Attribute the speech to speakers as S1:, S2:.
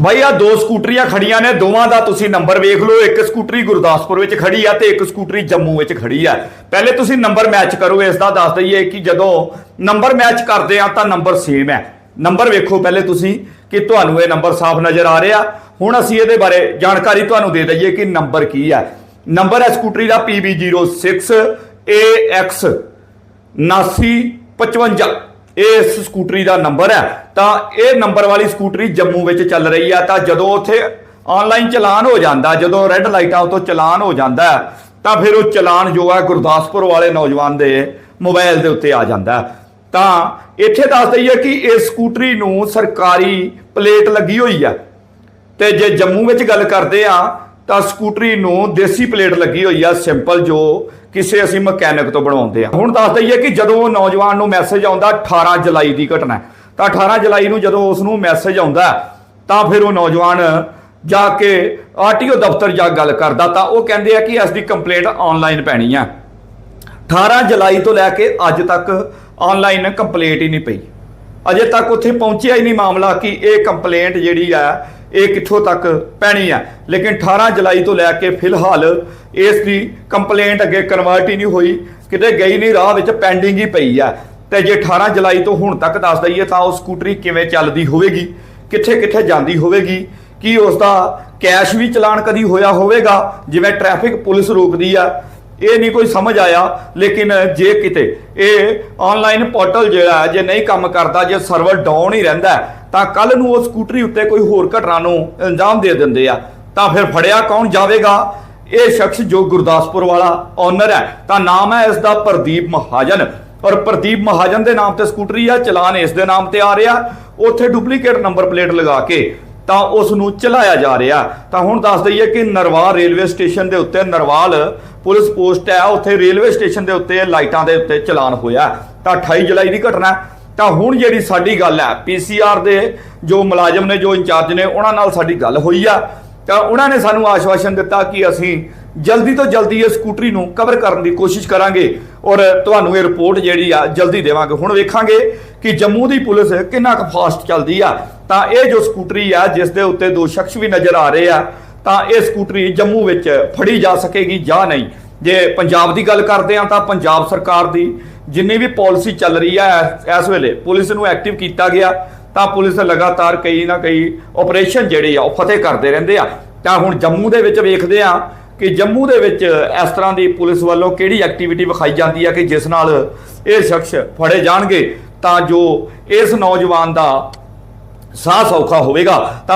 S1: ਬਾਈ ਆ ਦੋ ਸਕੂਟਰੀਆਂ ਖੜੀਆਂ ਨੇ, ਦੋਵਾਂ ਦਾ ਤੁਸੀਂ ਨੰਬਰ ਵੇਖ ਲਓ। ਇੱਕ ਸਕੂਟਰੀ ਗੁਰਦਾਸਪੁਰ ਵਿੱਚ ਖੜੀ ਆ ਤੇ ਇੱਕ ਸਕੂਟਰੀ ਜੰਮੂ ਵਿੱਚ ਖੜੀ ਆ। ਪਹਿਲੇ ਤੁਸੀਂ ਨੰਬਰ ਮੈਚ ਕਰੋ, ਇਸ ਦਾ ਦੱਸ ਦਈਏ ਕਿ ਜਦੋਂ ਨੰਬਰ ਮੈਚ ਕਰਦੇ ਆ ਤਾਂ ਨੰਬਰ ਸੇਮ ਹੈ। ਨੰਬਰ ਵੇਖੋ ਪਹਿਲੇ ਤੁਸੀਂ ਕਿ ਤੁਹਾਨੂੰ ਇਹ ਨੰਬਰ ਸਾਫ਼ ਨਜ਼ਰ ਆ ਰਿਹਾ। ਹੁਣ ਅਸੀਂ ਇਹਦੇ ਬਾਰੇ ਜਾਣਕਾਰੀ ਤੁਹਾਨੂੰ ਦੇ ਦਈਏ ਕਿ ਨੰਬਰ ਕੀ ਹੈ। ਨੰਬਰ ਹੈ ਸਕੂਟਰੀ ਦਾ PB06 AX 7955 ਇਹ ਇਸ ਸਕੂਟਰੀ ਦਾ ਨੰਬਰ ਹੈ। ਤਾਂ ਇਹ ਨੰਬਰ ਵਾਲੀ ਸਕੂਟਰੀ ਜੰਮੂ ਵਿੱਚ ਚੱਲ ਰਹੀ ਆ, ਤਾਂ ਜਦੋਂ ਉੱਥੇ ਆਨਲਾਈਨ ਚਲਾਨ ਹੋ ਜਾਂਦਾ, ਜਦੋਂ ਰੈੱਡ ਲਾਈਟਾਂ ਉਤੋਂ ਚਲਾਨ ਹੋ ਜਾਂਦਾ, ਤਾਂ ਫਿਰ ਉਹ ਚਲਾਨ ਜੋ ਹੈ ਗੁਰਦਾਸਪੁਰ ਵਾਲੇ ਨੌਜਵਾਨ ਦੇ ਮੋਬਾਈਲ ਦੇ ਉੱਤੇ ਆ ਜਾਂਦਾ। ਤਾਂ ਇੱਥੇ ਦੱਸ ਦਈਏ ਕਿ ਇਸ ਸਕੂਟਰੀ ਨੂੰ ਸਰਕਾਰੀ ਪਲੇਟ ਲੱਗੀ ਹੋਈ ਆ। ਤੇ ਜੇ ਜੰਮੂ ਵਿੱਚ ਗੱਲ ਕਰਦੇ ਆ, ਤਾਂ ਸਕੂਟਰੀ ਨੂੰ ਦੇਸੀ ਪਲੇਟ ਲੱਗੀ ਹੋਈ ਆ ਸਿੰਪਲ ਜੋ ਕਿਸੇ ਅਸੀਂ ਮਕੈਨਿਕ ਤੋਂ ਬਣਵਾਉਂਦੇ ਆ। ਹੁਣ ਦੱਸ ਦਈਏ ਕਿ ਜਦੋਂ ਉਹ ਨੌਜਵਾਨ ਨੂੰ ਮੈਸੇਜ ਆਉਂਦਾ 18 ਜੁਲਾਈ ਦੀ ਘਟਨਾ ਤਾਂ 18 ਜੁਲਾਈ ਨੂੰ ਜਦੋਂ ਉਸ ਨੂੰ ਮੈਸੇਜ ਆਉਂਦਾ, ਤਾਂ ਫਿਰ ਉਹ ਨੌਜਵਾਨ ਜਾ ਕੇ ਆਰਟੀਓ ਦਫ਼ਤਰ ਜਾ ਗੱਲ ਕਰਦਾ, ਤਾਂ ਉਹ ਕਹਿੰਦੇ ਆ ਕਿ ਇਸ ਦੀ ਕੰਪਲੇਂਟ ਆਨਲਾਈਨ ਪੈਣੀ ਆ। 18 ਜੁਲਾਈ ਤੋਂ ਲੈ ਕੇ ਅੱਜ ਤੱਕ ਆਨਲਾਈਨ ਕੰਪਲੇਂਟ ਹੀ ਨਹੀਂ ਪਈ। ਅਜੇ ਤੱਕ ਉੱਥੇ ਪਹੁੰਚਿਆ ਹੀ ਨਹੀਂ ਮਾਮਲਾ ਕਿ ਇਹ ਕੰਪਲੇਂਟ ਜਿਹੜੀ ਆ, ਇਹ ਕਿੱਥੋਂ ਤੱਕ ਪੈਣੀ ਆ। ਲੇਕਿਨ 18 ਜੁਲਾਈ ਤੋਂ ਲੈ ਕੇ ਫਿਲਹਾਲ ਇਸ ਦੀ ਕੰਪਲੇਂਟ ਅੱਗੇ ਕਨਵਰਟ ਹੀ ਨਹੀਂ ਹੋਈ, ਕਿਤੇ ਗਈ ਨਹੀਂ, ਰਾਹ ਵਿੱਚ ਪੈਂਡਿੰਗ ਹੀ ਪਈ ਆ। ਤੇ ਜੇ 18 ਜੁਲਾਈ ਤੋਂ ਹੁਣ ਤੱਕ ਦੱਸ ਦਈਏ ਤਾਂ ਉਹ ਸਕੂਟਰੀ ਕਿਵੇਂ ਚੱਲਦੀ ਹੋਵੇਗੀ, ਕਿੱਥੇ ਕਿੱਥੇ ਜਾਂਦੀ ਹੋਵੇਗੀ, ਕੀ ਉਸ ਦਾ ਕੈਸ਼ ਵੀ ਚਲਾਨ ਕਦੀ ਹੋਇਆ ਹੋਵੇਗਾ, ਜਿਵੇਂ ਟ੍ਰੈਫਿਕ ਪੁਲਿਸ ਰੋਕਦੀ ਆ, ਇਹ ਨਹੀਂ ਕੋਈ ਸਮਝ ਆਇਆ, ਲੇਕਿਨ ਜੇ ਕਿਤੇ ਇਹ ਆਨਲਾਈਨ ਪੋਰਟਲ ਜਿਹੜਾ ਜੇ ਨਹੀਂ ਕੰਮ ਕਰਦਾ, ਜੇ ਸਰਵਰ ਡਾਊਨ ਹੀ ਰਹਿੰਦਾ ਤਾਂ ਕੱਲ ਨੂੰ ਉਹ ਸਕੂਟਰੀ ਉੱਤੇ ਕੋਈ ਹੋਰ ਘਟਨਾ ਨੂੰ ਇਲਜ਼ਾਮ ਦੇ ਦਿੰਦੇ ਆ। ਤਾਂ ਫਿਰ ਫੜਿਆ ਕੌਣ ਜਾਵੇਗਾ? ਇਹ ਸ਼ਖਸ ਜੋ ਗੁਰਦਾਸਪੁਰ ਵਾਲਾ ਓਨਰ ਹੈ, ਤਾਂ ਨਾਮ ਹੈ ਇਸ ਦਾ ਪ੍ਰਦੀਪ ਮਹਾਜਨ। ਔਰ ਪ੍ਰਦੀਪ ਮਹਾਜਨ ਦੇ ਨਾਮ ਤੇ ਸਕੂਟਰੀ ਆ, ਚਲਾਨ ਇਸ ਦੇ ਨਾਮ ਤੇ ਆ ਰਿਹਾ। ਉੱਥੇ ਡੁਪਲੀਕੇਟ ਨੰਬਰ ਪਲੇਟ ਲਗਾ ਕੇ ਤਾਂ ਉਸ ਨੂੰ ਚਲਾਇਆ ਜਾ ਰਿਹਾ। ਤਾਂ ਹੁਣ ਦੱਸ ਦਈਏ ਕਿ ਨਰਵਾਲ ਰੇਲਵੇ ਸਟੇਸ਼ਨ ਦੇ ਉੱਤੇ ਨਰਵਾਲ ਪੁਲਿਸ ਪੋਸਟ ਹੈ, ਉੱਥੇ ਰੇਲਵੇ ਸਟੇਸ਼ਨ ਦੇ ਉੱਤੇ ਲਾਈਟਾਂ ਦੇ ਉੱਤੇ ਚਲਾਨ ਹੋਇਆ। ਤਾਂ 28 ਜੁਲਾਈ ਦੀ ਘਟਨਾ ਤਾਂ ਹੁਣ ਜਿਹੜੀ ਸਾਡੀ ਗੱਲ ਹੈ ਪੀਸੀਆਰ ਦੇ ਜੋ ਮੁਲਾਜ਼ਮ ਨੇ, ਜੋ ਇੰਚਾਰਜ ਨੇ, ਉਹਨਾਂ ਨਾਲ ਸਾਡੀ ਗੱਲ ਹੋਈ ਆ। ਤਾਂ ਉਹਨਾਂ ਨੇ ਸਾਨੂੰ ਆਸ਼ਵਾਸਨ ਦਿੱਤਾ ਕਿ ਅਸੀਂ ਜਲਦੀ ਤੋਂ ਜਲਦੀ ਇਹ ਸਕੂਟਰੀ ਨੂੰ ਕਵਰ ਕਰਨ ਦੀ ਕੋਸ਼ਿਸ਼ ਕਰਾਂਗੇ ਔਰ ਤੁਹਾਨੂੰ ਇਹ ਰਿਪੋਰਟ ਜਿਹੜੀ ਆ ਜਲਦੀ ਦੇਵਾਂਗੇ। ਹੁਣ ਵੇਖਾਂਗੇ ਕਿ ਜੰਮੂ ਦੀ ਪੁਲਿਸ ਕਿੰਨਾ ਕੁ ਫਾਸਟ ਚੱਲਦੀ ਆ। ਤਾਂ ਇਹ ਜੋ ਸਕੂਟਰੀ ਆ, ਜਿਸ ਦੇ ਉੱਤੇ ਦੋ ਸ਼ਖਸ ਵੀ ਨਜ਼ਰ ਆ ਰਹੇ ਆ, ਤਾਂ ਇਹ ਸਕੂਟਰੀ ਜੰਮੂ ਵਿੱਚ ਫੜੀ ਜਾ ਸਕੇਗੀ ਜਾਂ ਨਹੀਂ? ਜੇ ਪੰਜਾਬ ਦੀ ਗੱਲ ਕਰਦੇ ਆ ਤਾਂ ਪੰਜਾਬ ਸਰਕਾਰ ਦੀ ਜਿੰਨੀ ਵੀ ਪਾਲਿਸੀ ਚੱਲ ਰਹੀ ਹੈ ਇਸ- ਇਸ ਵੇਲੇ ਪੁਲਿਸ ਨੂੰ ਐਕਟਿਵ ਕੀਤਾ ਗਿਆ, ਤਾਂ ਪੁਲਿਸ ਲਗਾਤਾਰ ਕਈ ਨਾ ਕਈ ਆਪਰੇਸ਼ਨ ਜਿਹੜੇ ਆ, ਉਹ ਫਤਿਹ ਕਰਦੇ ਰਹਿੰਦੇ ਆ। ਤਾਂ ਹੁਣ ਜੰਮੂ ਦੇ ਵਿੱਚ ਵੇਖਦੇ ਆ ਕਿ ਜੰਮੂ ਦੇ ਵਿੱਚ ਇਸ ਤਰ੍ਹਾਂ ਦੀ ਪੁਲਿਸ ਵੱਲੋਂ ਕਿਹੜੀ ਐਕਟੀਵਿਟੀ ਵਿਖਾਈ ਜਾਂਦੀ ਹੈ ਕਿ ਜਿਸ ਨਾਲ ਇਹ ਸ਼ਖਸ ਫੜੇ ਜਾਣਗੇ ਤਾਂ ਜੋ ਇਸ ਨੌਜਵਾਨ ਦਾ ਸਾਹ ਸੌਖਾ ਹੋਵੇਗਾ? ਤਾਂ